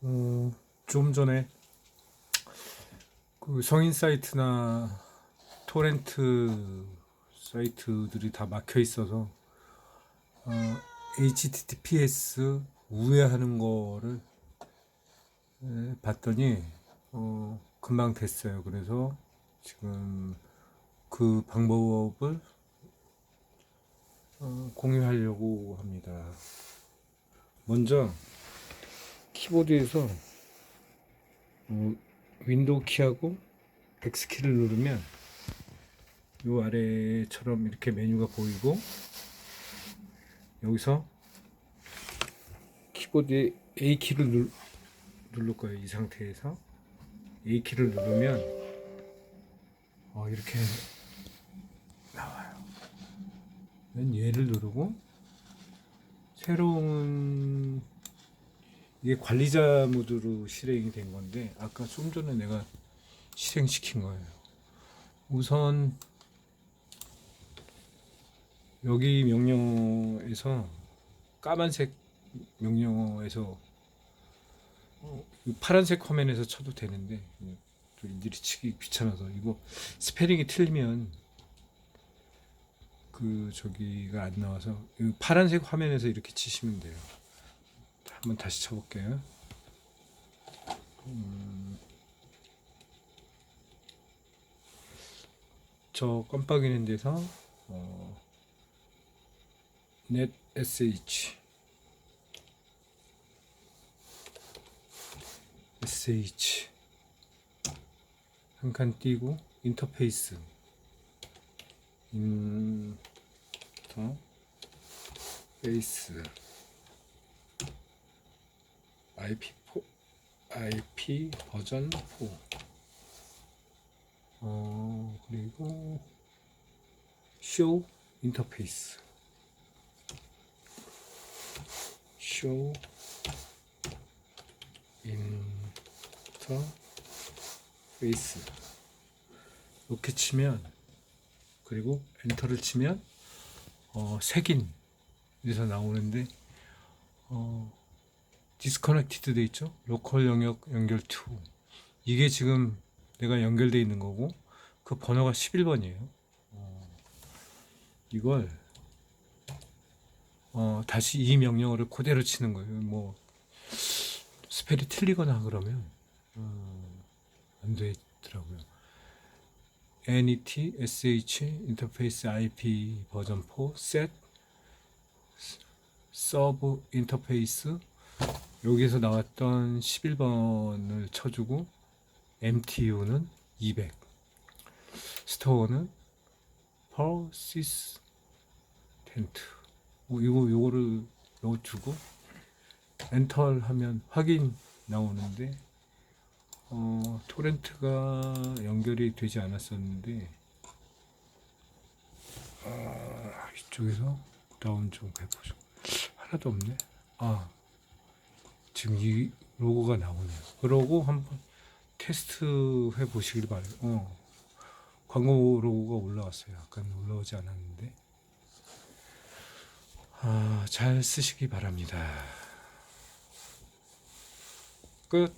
어, 좀 전에 그 성인 사이트나 토렌트 사이트들이 다 막혀 있어서 어, HTTPS 우회하는 거를 에, 봤더니 어, 금방 됐어요. 그래서 지금 그 방법을 어, 공유하려고 합니다. 먼저 키보드에서 어, 윈도우 키하고 X 키를 누르면 요 아래처럼 이렇게 메뉴가 보이고 여기서 키보드에 A 키를 누, 누를 거예요. 이 상태에서 A 키를 누르면 어, 이렇게 나와요. 맨 얘를 누르고 새로운 이게 관리자 모드로 실행이 된 건데 아까 좀 전에 내가 실행시킨 거예요. 우선 여기 명령어에서 까만색 명령어에서 파란색 화면에서 쳐도 되는데 또 일일이 치기 귀찮아서 이거 스페링이 틀리면 그 저기가 안 나와서 이 파란색 화면에서 이렇게 치시면 돼요. 한번 다시 쳐볼게요. 음, 저 깜빡이는 데서 어, net sh. sh. 한 칸 띄고 인터페이스. 인터페이스 IP4 IP 버전 4 어, 그리고 show 인터페이스. show 인터페이스. 이렇게 치면 그리고 엔터를 치면 어, 색인 에서 나오는데 어, 디스커넥티드 돼 있죠? 로컬 영역 연결 to 이게 지금 내가 연결돼 있는 거고 그 번호가 11번이에요. 이걸 어, 다시 이 명령어를 그대로 치는 거예요. 뭐 스펠이 틀리거나 그러면 어, 안 되더라고요. NET SH 인터페이스 IP 버전 4 set 서브 인터페이스 여기에서 나왔던 11번을 쳐주고 MTU는 200 스토어는 persistent 어, 이거 요거를 넣어주고 엔터 하면 확인 나오는데 어, 토렌트가 연결이 되지 않았었는데 아, 이쪽에서 다운 좀 해보죠. 하나도 없네. 아 지금 이 로고가 나오네요. 그러고 한번 테스트 해 보시길 바래요. 어, 광고 로고가 올라왔어요. 아까 올라오지 않았는데. 아, 잘 쓰시기 바랍니다. 끝